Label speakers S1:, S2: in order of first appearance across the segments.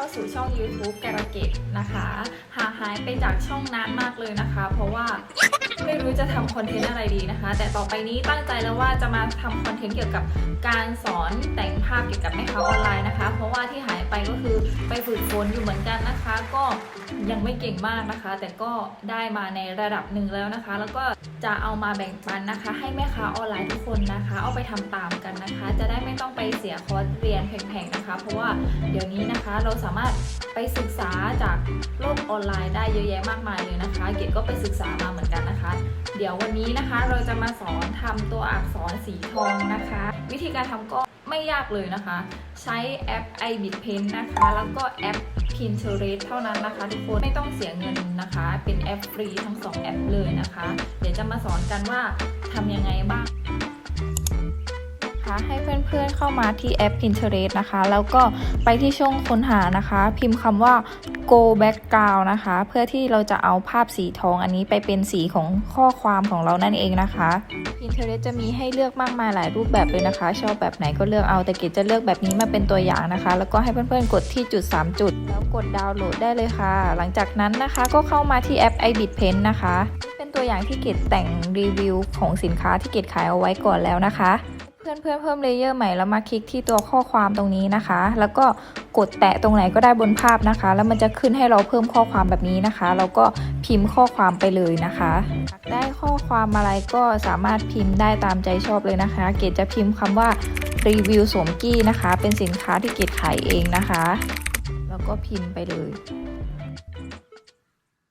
S1: เข้าสู่ช่อง YouTube แกรเกตนะคะห่างหายไปจากช่องนานมากเลยนะคะ เพราะว่า ไม่รู้จะทำคอนเทนต์อะไรดีนะคะ แต่ต่อไปนี้ตั้งใจแล้วว่าจะมาทำคอนเทนต์เกี่ยวกับการสอนแต่งภาพเกี่ยวกับแม่ค้าออนไลน์นะคะ เพราะว่าที่หายไปก็คือไปฝึกฝนอยู่เหมือนกันนะคะ ก็ยังไม่เก่งมากนะคะ แต่ก็ได้มาในระดับหนึ่งแล้วนะคะ แล้วก็จะเอามาแบ่งปันนะคะ ให้แม่ค้าออนไลน์ทุกคนนะคะ เอาไปทำตามกันนะคะ จะได้ไม่ต้องไปเสียคอร์สเรียนแพงๆนะคะ เพราะว่าเดี๋ยวนี้นะคะเราสามารถไปศึกษาจากโลกออนไลน์ได้เยอะแยะมากมายเลยนะคะ เกดก็ไปศึกษามาเหมือนกันนะคะเดี๋ยววันนี้นะคะเราจะมาสอนทำตัวอักษรสีทองนะคะ วิธีการทำก็ไม่ยากเลยนะคะ ใช้แอป iBit Pen นะคะ แล้วก็แอป Pinterest เท่านั้นนะคะ ทุกคนไม่ต้องเสียเงินนะคะ เป็นแอปฟรีทั้งสองแอปเลยนะคะ เดี๋ยวจะมาสอนกันว่าทำยังไงบ้าง ให้เพื่อนๆเข้ามาที่แอป Pinterest นะคะ แล้วก็ไปที่ช่องค้นหานะคะ พิมพ์คำว่า go background นะคะ เพื่อที่เราจะเอาภาพสีทองอันนี้ไปเป็นสีของข้อความของเรานั่นเองนะคะ Pinterest จะมีให้เลือกมากมายหลายรูปแบบเลยนะคะ ชอบแบบไหนก็เลือกเอาแต่เกดจะเลือกแบบนี้มาเป็นตัวอย่างนะคะ แล้วก็ให้เพื่อนๆกดที่จุด 3 จุด แล้วกดดาวน์โหลดได้เลยค่ะ หลังจากนั้นนะคะก็เข้ามาที่แอป iBit Pen นะคะ เป็นตัวอย่างที่เกดแต่งรีวิวของสินค้าที่เกดขายเอาไว้ก่อนแล้วนะคะ พื่อนเพื่อนเพิ่มเลเยอร์ใหม่แล้วมาคลิกที่ตัวข้อความตรงนี้นะคะ แล้วก็กดแตะตรงไหนก็ได้บนภาพนะคะ แล้วมันจะขึ้นให้เราเพิ่มข้อความแบบนี้นะคะเราก็พิมพ์ข้อความไปเลยนะคะอยากได้ข้อความอะไรก็สามารถพิมพ์ได้ตามใจชอบเลยนะคะ เกดจะพิมพ์คำว่ารีวิวสมกี้นะคะ เป็นสินค้าที่เกดขายเองนะคะ แล้วก็พิมพ์ไปเลย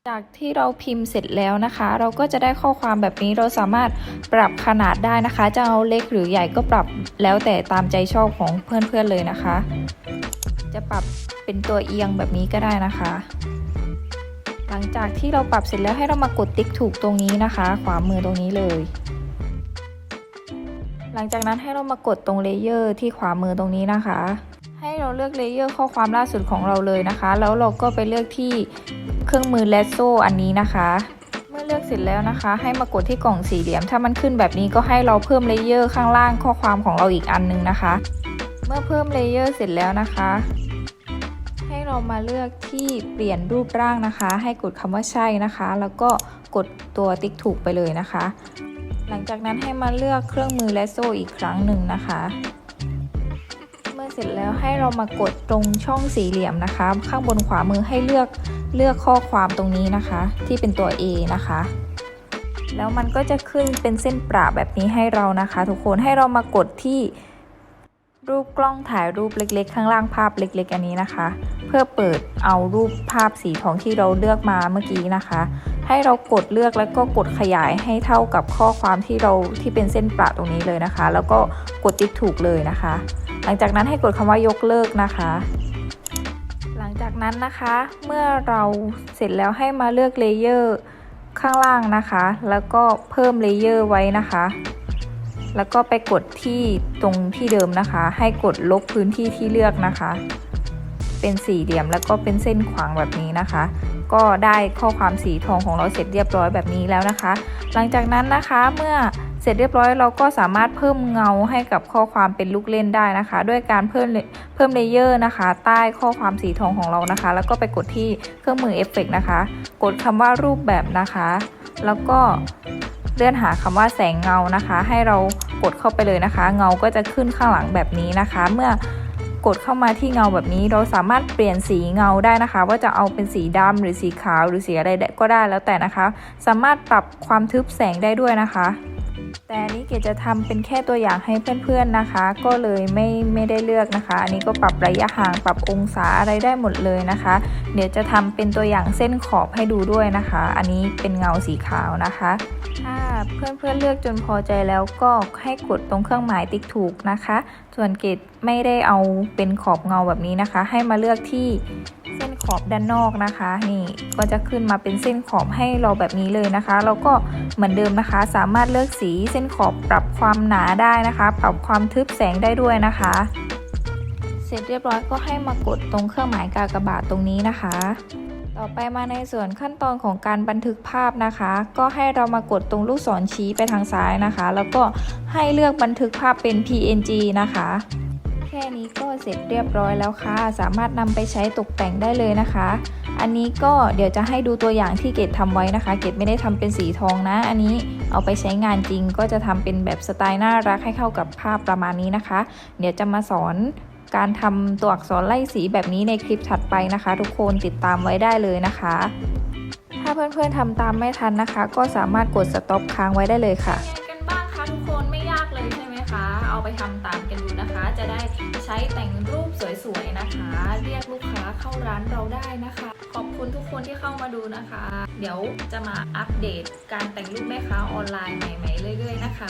S1: จากที่เราพิมพ์เสร็จแล้วนะคะ เราก็จะได้ข้อความแบบนี้เราสามารถปรับขนาดได้นะคะ จะเอาเล็กหรือใหญ่ก็ปรับแล้วแต่ตามใจชอบของเพื่อนๆเลยนะคะ จะปรับเป็นตัวเอียงแบบนี้ก็ได้นะคะ หลังจากที่เราปรับเสร็จแล้วให้เรามากดติ๊กถูกตรงนี้นะคะ ขวามือตรงนี้เลย หลังจากนั้นให้เรามากดตรงเลเยอร์ที่ขวามือตรงนี้นะคะ ให้เราเลือกเลเยอร์ข้อความล่าสุดของเราเลยนะคะ แล้วเราก็ไปเลือกที่เครื่องมือแลโซ่อันนี้นะคะ เมื่อเลือกเสร็จแล้วนะคะ ให้มากดที่กล่องสี่เหลี่ยม ถ้ามันขึ้นแบบนี้ก็ให้เราเพิ่มเลเยอร์ข้างล่างข้อความของเราอีกอันนึงนะคะ เมื่อเพิ่มเลเยอร์เสร็จแล้วนะคะ ให้เรามาเลือกที่เปลี่ยนรูปร่างนะคะ ให้กดคำว่าใช่นะคะ แล้วก็กดตัวติ๊กถูกไปเลยนะคะ หลังจากนั้นให้มาเลือกเครื่องมือและโซ่อีกครั้งหนึ่งนะคะ ร็จแล้วให้เรามากดตรงช่องสี่เหลี่ยมนะคะ ข้างบนขวามือให้เลือกเลือกข้อความตรงนี้นะคะ ที่เป็นตัว A นะคะ แล้วมันก็จะขึ้นเป็นเส้นประแบบนี้ให้เรานะคะ ทุกคนให้เรามากดที่รูปกล้องถ่ายรูปเล็กๆ ข้างล่างภาพเล็กๆ อันนี้นะคะ เพื่อเปิดเอารูปภาพสีทองที่เราเลือกมาเมื่อกี้นะคะ ให้เรากดเลือกแล้วก็กดขยายให้เท่ากับข้อความที่เราที่เป็นเส้นประตรงนี้เลยนะคะ แล้วก็กดติ๊กถูกเลยนะคะ หลังจากนั้นให้กดคำว่ายกเลิกนะคะ หลังจากนั้นนะคะเมื่อเราเสร็จแล้วให้มาเลือกเลเยอร์ข้างล่างนะคะ แล้วก็เพิ่มเลเยอร์ไว้นะคะ แล้วก็ไปกดที่ตรงที่เดิมนะคะ ให้กดลบพื้นที่ที่เลือกนะคะ เป็นสี่เหลี่ยมแล้วก็เป็นเส้นขวางแบบนี้นะคะ ก็ได้ข้อความสีทองของเราเสร็จเรียบร้อยแบบนี้แล้วนะคะ หลังจากนั้นนะคะเมื่อเสร็จเรียบร้อยเราก็สามารถเพิ่มเงาให้กับข้อความเป็นลูกเล่นได้นะคะ ด้วยการเพิ่มเพิ่มเลเยอร์นะคะ ใต้ข้อความสีทองของเรานะคะ แล้วก็ไปกดที่เครื่องมือเอฟเฟกนะคะ กดคำว่ารูปแบบนะคะ แล้วก็เลื่อนหาคำว่าแสงเงานะคะ ให้เรากดเข้าไปเลยนะคะ เงาก็จะขึ้นข้างหลังแบบนี้นะคะ เมื่อ กดเข้ามาที่เงาแบบนี้ เราสามารถเปลี่ยนสีเงาได้นะคะ ว่าจะเอาเป็นสีดำหรือสีขาวหรือสีอะไรก็ได้แล้วแต่นะคะ สามารถปรับความทึบแสงได้ด้วยนะคะ แต่อันนี้เกดจะทำเป็นแค่ตัวอย่างให้เพื่อนๆนะคะ ก็เลยไม่ไม่ได้เลือกนะคะ อันนี้ก็ปรับระยะห่างปรับองศาอะไรได้หมดเลยนะคะ เดี๋ยวจะทำเป็นตัวอย่างเส้นขอบให้ดูด้วยนะคะ อันนี้เป็นเงาสีขาวนะคะ ถ้าเพื่อนๆเลือกจนพอใจแล้วก็ให้กดตรงเครื่องหมายติ๊กถูกนะคะ ส่วนเกดไม่ได้เอาเป็นขอบเงาแบบนี้นะคะ ให้มาเลือกที่เส้น ขอบด้านนอกนะคะ นี่ก็จะขึ้นมาเป็นเส้นขอบให้เราแบบนี้เลยนะคะแล้วก็เหมือนเดิมนะคะ สามารถเลือกสีเส้นขอบปรับความหนาได้นะคะ ปรับความทึบแสงได้ด้วยนะคะ เสร็จเรียบร้อยก็ให้มากดตรงเครื่องหมายกากบาทตรงนี้นะคะ ต่อไปมาในส่วนขั้นตอนของการบันทึกภาพนะคะ ก็ให้เรามากดตรงลูกศรชี้ไปทางซ้ายนะคะ แล้วก็ให้เลือกบันทึกภาพเป็น PNG นะคะ แค่นี้ก็เสร็จเรียบร้อยแล้วค่ะ สามารถนำไปใช้ตกแต่งได้เลยนะคะ อันนี้ก็เดี๋ยวจะให้ดูตัวอย่างที่เกดทำไว้นะคะ เกดไม่ได้ทำเป็นสีทองนะ อันนี้เอาไปใช้งานจริงก็จะทำเป็นแบบสไตล์น่ารักให้เข้ากับภาพประมาณนี้นะคะ เดี๋ยวจะมาสอนการทำตัวอักษรไล่สีแบบนี้ในคลิปถัดไปนะคะ ทุกคนติดตามไว้ได้เลยนะคะ ถ้าเพื่อนๆทำตามไม่ทันนะคะ ก็สามารถกดสต็อปค้างไว้ได้เลยค่ะ กันบ้างคะทุกคนไม่ยากเลยใช่ไหมคะ เอาไปทำตาม จะได้ใช้แต่งรูปสวยๆนะคะ เรียกลูกค้าเข้าร้านเราได้นะคะ ขอบคุณทุกคนที่เข้ามาดูนะคะ เดี๋ยวจะมาอัปเดตการแต่งรูปแม่ค้าออนไลน์ใหม่ๆเรื่อยๆนะคะ